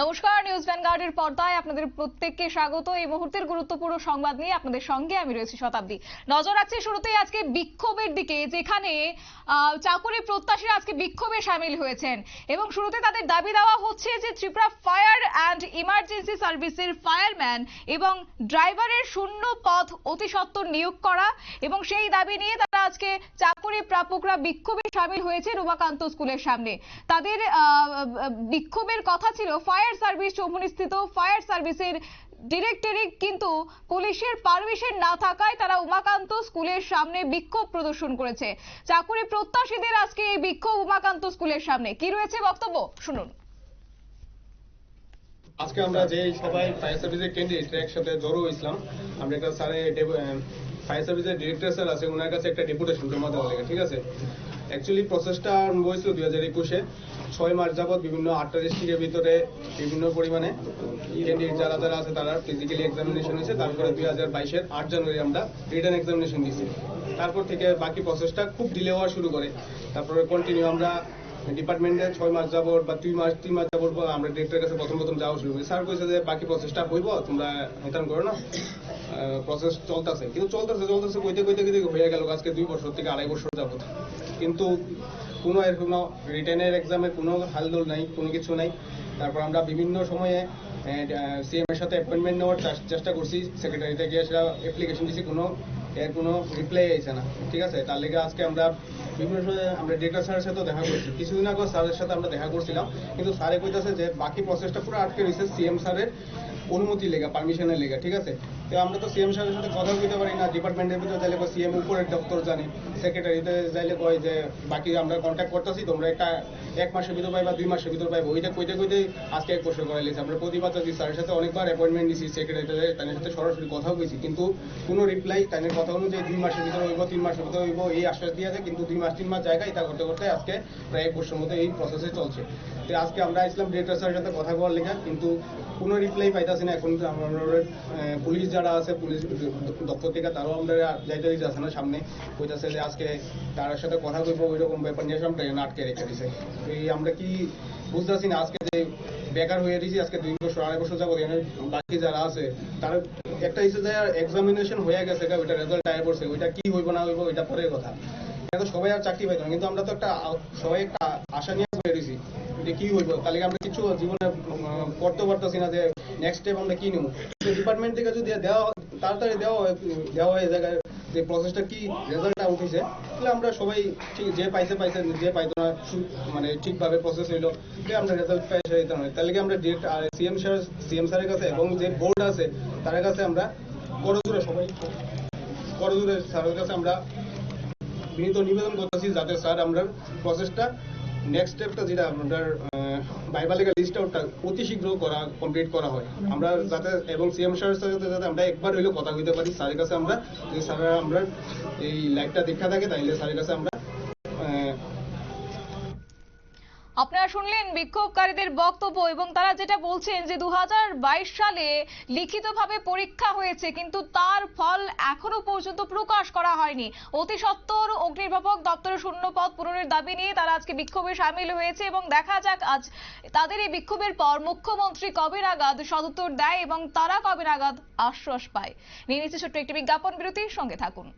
নমস্কার নিউজ ভ্যানগার্ডের পর্দায় আপনাদের প্রত্যেককে স্বাগত। এই মুহূর্তের গুরুত্বপূর্ণ সংবাদ নিয়ে আপনাদের সঙ্গে আমি রয়েছি শতাব্দী। নজর রাখছি শুরুতেই আজকে বিক্ষোভের দিকে, যেখানে চাকুরি প্রত্যাশীরা আজকে বিক্ষোভে সামিল হয়েছেন। এবং শুরুতে তাদের দাবি দেওয়া হচ্ছে যে ত্রিপুরা ফায়ার অ্যান্ড ইমার্জেন্সি সার্ভিসের ফায়ারম্যান এবং ড্রাইভারের শূন্য পদ অতি নিয়োগ করা এবং সেই দাবি নিয়ে তারা আজকে চাকুরি প্রাপকরা বিক্ষোভে সামিল হয়েছে রুমাকান্ত স্কুলের সামনে। তাদের বিক্ষোভের কথা ছিল, ফায়ার সার্ভিস চৌমুনিস্থিত ফায়ার সার্ভিসের ডিরেক্টরি কিন্তু পুলিশের পারমিশন না থাকায় তারা উমাকান্ত স্কুলের সামনে বিক্ষোভ প্রদর্শন করেছে। চাকুরি প্রত্যাশীদের আজকে এই বিক্ষোভ উমাকান্ত স্কুলের সামনে। কি রয়েছে বক্তব্য? শুনুন। আজকে আমরা যে সবাই ফায়ার সার্ভিসের ক্যান্ডিডেট একসাথে জড়ো হয়েছিলাম। আমরা একটা স্যারে ফায়ার সার্ভিসের ডিরেক্টর স্যার আছে ওনার কাছে একটা ডেপুটেশন জমা দেওয়া লাগে, ঠিক আছে? অ্যাকচুয়ালি প্রসেসটা আরম্ভ হয়েছিল দুই হাজার একুশে। ছয় মাস যাবৎ বিভিন্ন আটটা ডিস্ট্রিক্টের ভিতরে বিভিন্ন পরিমাণে ক্যান্ডিডেট যারা যারা আছে, তারা ফিজিক্যালি এক্সামিনেশন হয়েছে। তারপরে দুই হাজার বাইশের আট জানুয়ারি আমরা রিটার্ন এক্সামিনেশন দিয়েছি। তারপর থেকে বাকি প্রসেসটা খুব ডিলে হওয়া শুরু করে। তারপরে কন্টিনিউ আমরা ডিপার্টমেন্টে ছয় মাস যাবত বা দুই মাস, তিন মাস যাবত আমরা ডিরেক্টরের কাছে প্রথম প্রথম যাওয়া শুরু করি। স্যার কইছে যে বাকি প্রসেসটা হইব, তোমরা হেতান করো না। প্রসেস চলতেছে, কিন্তু চলতেছে চলতেছে কইতে কইতে কইতে হয়ে গেল আজকে দুই বছর থেকে আড়াই বছর যাবত কিন্তু কোনো এর কোনো রিটার্নের এক্সামে কোনো হালদোল নাই, কোনো কিছু নাই। তারপর আমরা বিভিন্ন সময়ে সিএম এর সাথে অ্যাপয়েন্টমেন্ট নেওয়ার চেষ্টা করছি। সেক্রেটারিতে গিয়ে সেটা অ্যাপ্লিকেশন দিছি, কোনো এর কোনো রিপ্লাই আইছে না। ঠিক আছে? তার লেগে আজকে আমরা বিভিন্ন সময় আমরা ডিরেক্টর স্যারের সাথেও দেখা করছি। কিছুদিন আগে স্যারের সাথে আমরা দেখা করছিলাম, কিন্তু স্যারে কইতাছে যে বাকি প্রসেসটা পুরো আটকে রয়েছে সিএম স্যারের অনুমতি লেগা পারমিশনের লেগা, ঠিক আছে? তো আমরা তো সিএম স্যারের সাথে কথা বলতে পারি না ডিপার্টমেন্টের ভিতরে যাইলে সিএম উপরের দপ্তর জানি সেক্রেটারিতে যাইলে কয় যে, বাকি আমরা কন্ট্যাক্ট করতেছি, তোমরা একটা এক মাসের ভিতর পাই বা দুই মাসের ভিতর পাইবো। ওইটা কইতে কইতে আজকে এক বছর লিছি আমরা প্রতিবাদ চাচ্ছি স্যারের সাথে, অনেকবার অ্যাপয়েন্টমেন্ট দিছি সেক্রেটারিতে তাদের সাথে সরাসরি কথা কইছি, কিন্তু কোনো রিপ্লাই তাদের কথা অনুযায়ী দুই মাসের ভিতরে হইব, তিন মাসের ভিতরে হইব, এই আশ্বাস দিয়ে যায়, কিন্তু দুই মাস, তিন মাস জায়গায় তা করতে করতে আজকে প্রায় এক বছর মতো এই প্রসেসে চলছে। তো আজকে আমরা ইসলাম ডিরেক্টর স্যারের সাথে কথা বলার লেখা কিন্তু কোনো রিপ্লাই পাইতাছি না এখন আমরা পুলিশ যারা আছে, পুলিশ দপ্তর থেকে তারাও আমরা যাইতে দিতে আছে না সামনে। কইতাছে যে আজকে তার সাথে কথা কইবো ওই রকম ব্যাপার নিয়ে আমরা ট্রেন আটকে রেখে দিছে। এই আমরা কি বুঝতেছি না, আজকে যে বেকার হয়ে দিছি আজকে দুই বছর, আড়াই বছর যাব এখানে বাকি যারা আছে, তার একটা হিসেবে যে এক্সামিনেশন হয়ে গেছে ওইটা রেজাল্ট আয় পড়ছে, ওইটা কি হইব, না হইব, ওইটা পরের কথা। এটা তো সবাই আর চাকরি পাইতো না, কিন্তু আমরা তো একটা, সবাই একটা আশা নিয়ে দিছি যে কি হইব তাহলে আমরা কিছু জীবনে করতে পারতেছি না যে নেক্সট স্টেপ আমরা কি নেব? ডিপার্টমেন্ট থেকে যদি দেওয়া তাড়াতাড়ি দেওয়া হয় দেওয়া হয় জায়গায়, যে প্রসেসটা কি রেজাল্টটা উঠেছে, তাহলে আমরা সবাই ঠিক, যে পাইছে পাইছে, যে পাইতো না মানে ঠিকভাবে প্রসেস হইল যে আমরা রেজাল্ট পাই সেটা নয় তাহলে কি আমরা ডিরেক্ট আর সিএম স্যার সিএম স্যারের কাছে এবং যে বোর্ড আছে, তার কাছে আমরা করজোরে সবাই করজোরে স্যারের কাছে আমরা বিনীত নিবেদন করতেছি, যাতে স্যার আমরা প্রসেসটা নেক্সট স্টেপটা যেটা আমাদের বাইবালিকা লিস্ট আউটটা অতি শীঘ্র করা কমপ্লিট করা হয়। আমরা যাতে, এবং সিএম স্যারের সাথে যাতে আমরা একবার হইলেও কথা কইতে পারি, স্যারের কাছে আমরা, যদি স্যারের আমরা এই লাইভটা দেখা থাকে, তাইলে স্যারের কাছে আমরা আপনারা শুনলেন বিক্ষোভকারীদের বক্তব্য এবং তারা যেটা বলছেন যে দু হাজার বাইশ সালে লিখিতভাবে পরীক্ষা হয়েছে, কিন্তু তার ফল এখনও পর্যন্ত প্রকাশ করা হয়নি। অতি সত্বর অগ্নির্বাপক দপ্তরের শূন্য পদ পূরণের দাবি নিয়ে তারা আজকে বিক্ষোভে সামিল হয়েছে এবং দেখা যাক আজ তাদের এই বিক্ষোভের পর মুখ্যমন্ত্রী কবে নাগাদ সদুত্তর দেয় এবং তারা কবে নাগাদ আশ্বাস পায়। নিয়ে নিচ্ছে ছোট্ট একটি বিজ্ঞাপন বিরতির সঙ্গে থাকুন।